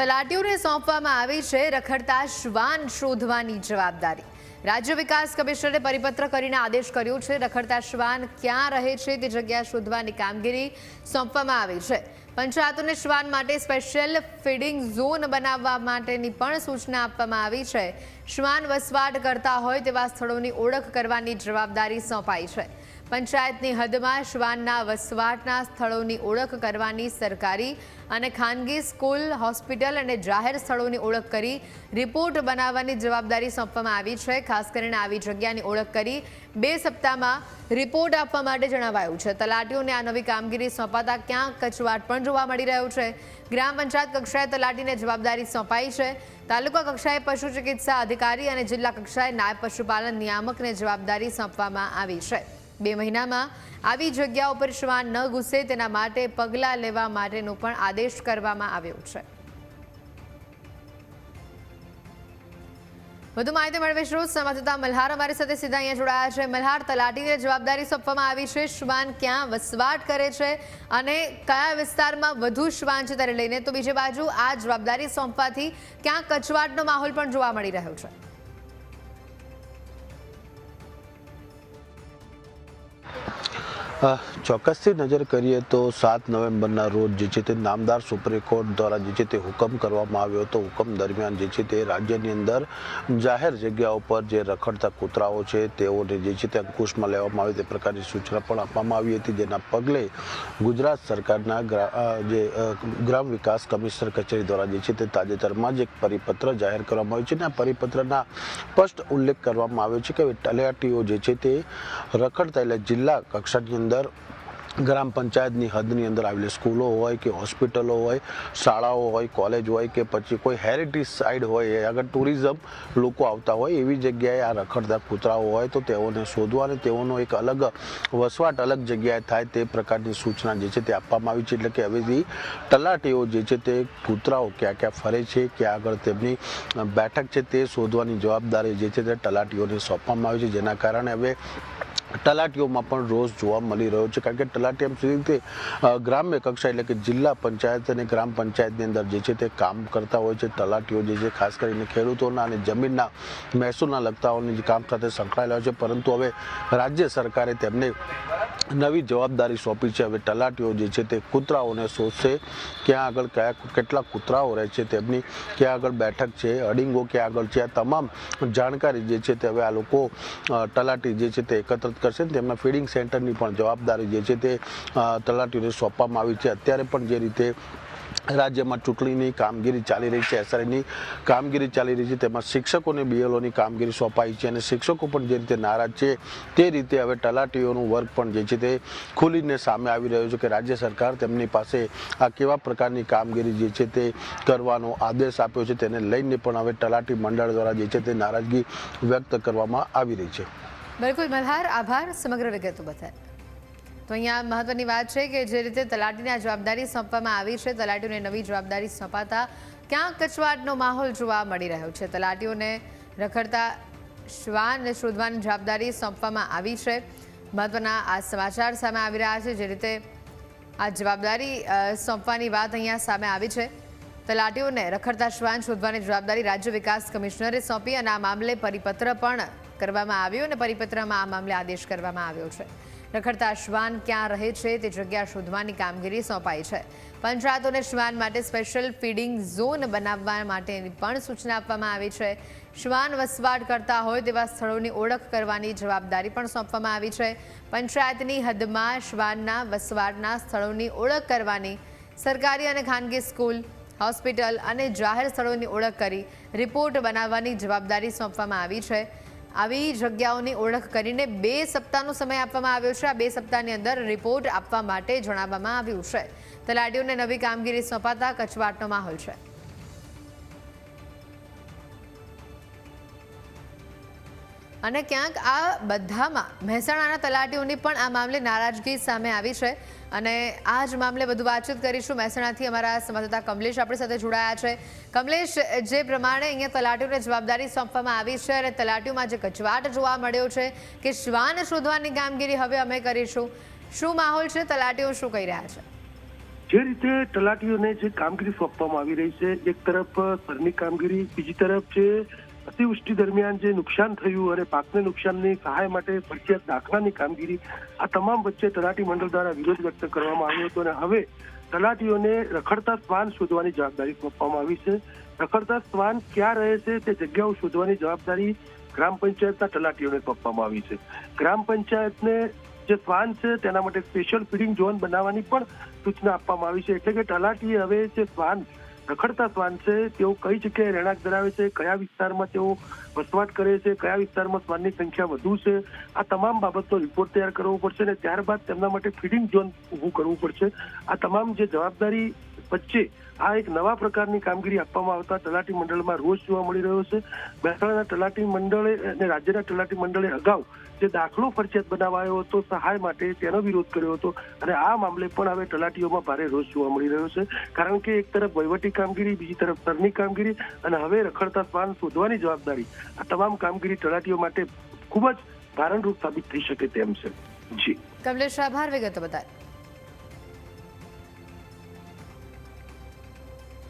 તલાટીઓને સોંપવામાં આવી છે રખડતા શ્વાન શોધવાની જવાબદારી. રાજ્ય વિકાસ કમિશનરે પરિપત્ર કરીને આદેશ કર્યો છે રખડતા શ્વાન ક્યાં રહે છે તે જગ્યા શોધવાની કામગીરી સોંપવામાં આવી છે. પંચાયતોને શ્વાન માટે સ્પેશિયલ ફીડિંગ ઝોન બનાવવા માટેની પણ સૂચના આપવામાં આવી છે. શ્વાન વસવાટ કરતા હોય તેવા સ્થળોની ઓળખ કરવાની જવાબદારી સોંપાઈ છે. પંચાયતની હદમાં શ્વાનના વસવાટના સ્થળોની ઓળખ કરવાની સરકારી અને ખાનગી સ્કૂલ, હોસ્પિટલ અને જાહેર સ્થળોની ઓળખ કરી રિપોર્ટ બનાવવાની જવાબદારી સોંપવામાં આવી છે. ખાસ કરીને આવી જગ્યાની ઓળખ કરી બે સપ્તાહમાં રિપોર્ટ આપવા માટે જણાવાયું છે. તલાટીઓને આ નવી કામગીરી સોંપાતા ક્યાંક કચવાટ પણ જોવા મળી રહ્યો છે. ગ્રામ પંચાયત કક્ષાએ તલાટીને જવાબદારી સોંપાઈ છે. તાલુકા કક્ષાએ પશુ ચિકિત્સા અધિકારી અને જિલ્લા કક્ષાએ નાયબ પશુપાલન નિયામકને જવાબદારી સોંપવામાં આવી છે. બે મહિનામાં આવી જગ્યાઓ પર શ્વાન ન ઘૂસે તેના માટે પગલાં લેવા માટેનો પણ આદેશ કરવામાં આવ્યો છે. વધુ માહિતી મેળવીશું સંવાદદાતા મલ્હાર અમારી સાથે સીધા અહીંયા જોડાયા છે. મલ્હાર, તલાટીને જવાબદારી સોંપવામાં આવી છે. શ્વાન ક્યાં વસવાટ કરે છે અને કયા વિસ્તારમાં વધુ શ્વાન છે? લઈને તો બીજી બાજુ આ જવાબદારી સોંપવાથી ક્યાં કચવાટનો માહોલ પણ જોવા મળી રહ્યો છે. ચોક્કસથી નજર કરીએ તો સાત નવેમ્બરના રોજ જે છે તે નામદાર સુપ્રીમ કોર્ટ દ્વારા જે છે તે હુકમ કરવામાં આવ્યો હતો. હુકમ દરમિયાન જે છે તે રાજ્યની અંદર જાહેર જગ્યાઓ પર જે રખડતા કૂતરાઓ છે તેઓને જે છે તે અંકુશમાં લેવામાં આવે તે પ્રકારની સૂચના પણ આપવામાં આવી હતી. જેના પગલે ગુજરાત સરકારના જે ગ્રામ વિકાસ કમિશનર કચેરી દ્વારા જે છે તે તાજેતરમાં જ એક પરિપત્ર જાહેર કરવામાં આવ્યો છે અને આ પરિપત્રના સ્પષ્ટ ઉલ્લેખ કરવામાં આવ્યો છે કે તલાટીઓ જે છે તે રખડતા એટલે જિલ્લા કક્ષાની અંદર ગ્રામ પંચાયતની હદની અંદર આવેલી સ્કૂલો હોય કે હોસ્પિટલો હોય, શાળાઓ હોય, કોલેજ હોય કે પછી કોઈ હેરિટેજ સાઇડ હોય આગળ ટુરિઝમ લોકો આવતા હોય, એવી જગ્યાએ આ રખડતા કૂતરાઓ હોય તો તેઓને શોધવા અને તેઓનો એક અલગ વસવાટ અલગ જગ્યાએ થાય તે પ્રકારની સૂચના જે છે તે આપવામાં આવી છે. એટલે કે હવેથી તલાટીઓ જે છે તે કૂતરાઓ ક્યાં ક્યાં ફરે છે, ક્યાં આગળ તેમની બેઠક છે તે શોધવાની જવાબદારી જે છે તે તલાટીઓને સોંપવામાં આવી છે. જેના કારણે હવે તલાટીઓમાં પણ રોષ જોવા મળી રહ્યો છે. કારણ કે તલાટી એમ સુધી ગ્રામ્ય કક્ષા એટલે કે જિલ્લા પંચાયત અને ગ્રામ પંચાયતની અંદર જે છે તે કામ કરતા હોય છે. તલાટીઓ જે છે, ખાસ કરીને ખેડૂતોના અને જમીનના મહેસૂલના લગતાઓની કામ સાથે સંકળાયેલા છે. પરંતુ હવે રાજ્ય સરકારે તેમને નવી જવાબદારી સોંપી છે. હવે તલાટીઓ જે છે તે કૂતરાઓને શોધશે. ક્યાં આગળ કયા કેટલા કૂતરાઓ રહે છે તેમની ક્યાં આગળ બેઠક છે, અડિંગો ક્યાં આગળ છે, આ તમામ જાણકારી જે છે તે હવે આ લોકો તલાટી જે છે તે એકત્રિત કરશે તેમના ફીડિંગ સેન્ટરની પણ જવાબદારી જે છે તે તલાટીઓને સોંપવામાં આવી છે. અત્યારે પણ જે રીતે રાજ્યમાં ચૂંટણીની કામગીરી ચાલી રહી છે એસઆરઆઈની કામગીરી ચાલી રહી છે, તેમાં શિક્ષકોને બીએલઓની કામગીરી સોંપાઈ છે અને શિક્ષકો પણ જે રીતે નારાજ છે, તે રીતે હવે તલાટીઓનું વર્ક પણ જે છે તે ખુલીને સામે આવી રહ્યું છે કે રાજ્ય સરકાર તેમની પાસે આ કેવા પ્રકારની કામગીરી જે છે તે કરવાનો આદેશ આપ્યો છે, તેને લઈને પણ હવે તલાટી મંડળ દ્વારા જે છે તે નારાજગી વ્યક્ત કરવામાં આવી રહી છે. બિલકુલ મલ્હાર આભાર, સમગ્ર વિગતો બતાય તો અહીંયા મહત્વની વાત છે કે જે રીતે તલાટીને આ જવાબદારી સોંપવામાં આવી છે, તલાટીઓને નવી જવાબદારી સોંપાતા ક્યાં કચવાટનો માહોલ જોવા મળી રહ્યો છે. તલાટીઓને રખડતા શ્વાન શોધવાની જવાબદારી સોંપવામાં આવી છે. મહત્વના આ સમાચાર સામે આવી રહ્યા છે, જે રીતે આ જવાબદારી સોંપવાની વાત અહીંયા સામે આવી છે. તલાટીઓને રખડતા શ્વાન શોધવાની જવાબદારી રાજ્ય વિકાસ કમિશનરે સોંપી અને આ મામલે પરિપત્ર પણ કરવામાં આવ્યો અને પરિપત્રમાં આ મામલે આદેશ કરવામાં આવ્યો છે. રખડતા શ્વાન ક્યાં રહે છે તે જગ્યા શોધવાની કામગીરી સોંપાઈ છે. પંચાયતોને શ્વાન માટે સ્પેશિયલ ફીડિંગ ઝોન બનાવવા માટેની પણ સૂચના આપવામાં આવી છે. શ્વાન વસવાટ કરતા હોય તેવા સ્થળોની ઓળખ કરવાની જવાબદારી પણ સોંપવામાં આવી છે. પંચાયતની હદમાં શ્વાનના વસવાટના સ્થળોની ઓળખ કરવાની સરકારી અને ખાનગી સ્કૂલ, હોસ્પિટલ અને જાહેર સ્થળોની ઓળખ કરી રિપોર્ટ બનાવવાની જવાબદારી સોંપવામાં આવી છે. આવી જગ્યાઓની ઓળખ કરીને બે સપ્તાહનો સમય આપવામાં આવ્યો છે. આ બે સપ્તાહની અંદર રિપોર્ટ આપવા માટે જણાવવામાં આવ્યું છે. તલાટીઓને નવી કામગીરી સોંપાતા કચવાટનો માહોલ છે. અને ક્યાંક આ બધામાં મહેસાણાના તલાટીઓની પણ આ મામલે નારાજગી સામે આવી છે. અને આ જ મામલે વધુ વાતચીત કરીશું. મહેસાણાથી અમારા સંવાદદાતા કમલેશ આપણી સાથે જોડાયા છે. કમલેશ, જે પ્રમાણે અહીંયા તલાટીઓને જવાબદારી સોંપવામાં આવી છે અને તલાટીઓમાં જે કચવાટ જોવા મળ્યો છે કે શ્વાન શોધવાની કામગીરી હવે અમે કરીશું. શું માહોલ છે? તલાટીઓ શું કહી રહ્યા છે? જે રીતે તલાટીઓને જે કામગીરી સોંપવામાં આવી રહી છે, એક તરફ સરની કામગીરી, બીજી તરફ જે અતિવૃષ્ટિ દરમિયાન જે નુકસાન થયું અને પાકને નુકસાનની સહાય માટે ફરજિયાત દાખલાની કામગીરી, આ તમામ વચ્ચે તલાટી મંડળ દ્વારા વિરોધ વ્યક્ત કરવામાં આવ્યો હતો અને હવે તલાટીઓને રખડતા શ્વાન શોધવાની જવાબદારી સોંપવામાં આવી છે. રખડતા શ્વાન ક્યાં રહે છે તે જગ્યાઓ શોધવાની જવાબદારી ગ્રામ પંચાયતના તલાટીઓને સોંપવામાં આવી છે. ગ્રામ પંચાયતને જે શ્વાન છે તેના માટે સ્પેશિયલ ફીડિંગ ઝોન બનાવવાની પણ સૂચના આપવામાં આવી છે. એટલે કે તલાટીએ હવે જે શ્વાન રખડતા શ્વાન છે, તેઓ કઈ જગ્યાએ રહેણાંક ધરાવે છે, કયા વિસ્તારમાં તેઓ વસવાટ કરે છે, કયા વિસ્તારમાં શ્વાનની સંખ્યા વધુ છે, આ તમામ બાબતનો રિપોર્ટ તૈયાર કરવો પડશે અને ત્યારબાદ તેમના માટે ફીડિંગ ઝોન ઊભું કરવું પડશે. આ તમામ જે જવાબદારી વચ્ચે આ એક નવા પ્રકારની કામગીરી આપવામાં આવતા તલાટી મંડળમાં રોષ જોવા મળી રહ્યો છે. મહેસાણાના તલાટી મંડળે અને રાજ્યના તલાટી મંડળે અગાઉ જે દાખલો ફરજિયાત બનાવાયો હતો, સહાય માટે તેનો વિરોધ કર્યો હતો અને આ મામલે પણ હવે તલાટીઓમાં ભારે રોષ જોવા મળી રહ્યો છે. કારણ કે એક તરફ વહીવટી કામગીરી, બીજી તરફ સ્તરની કામગીરી અને હવે રખડતા શ્વાન શોધવાની જવાબદારી આ તમામ કામગીરી તલાટીઓ માટે ખૂબ જ ભારણરૂપ સાબિત થઈ શકે તેમ છે. જી. કમલેશ, આભાર વિગત બતાવી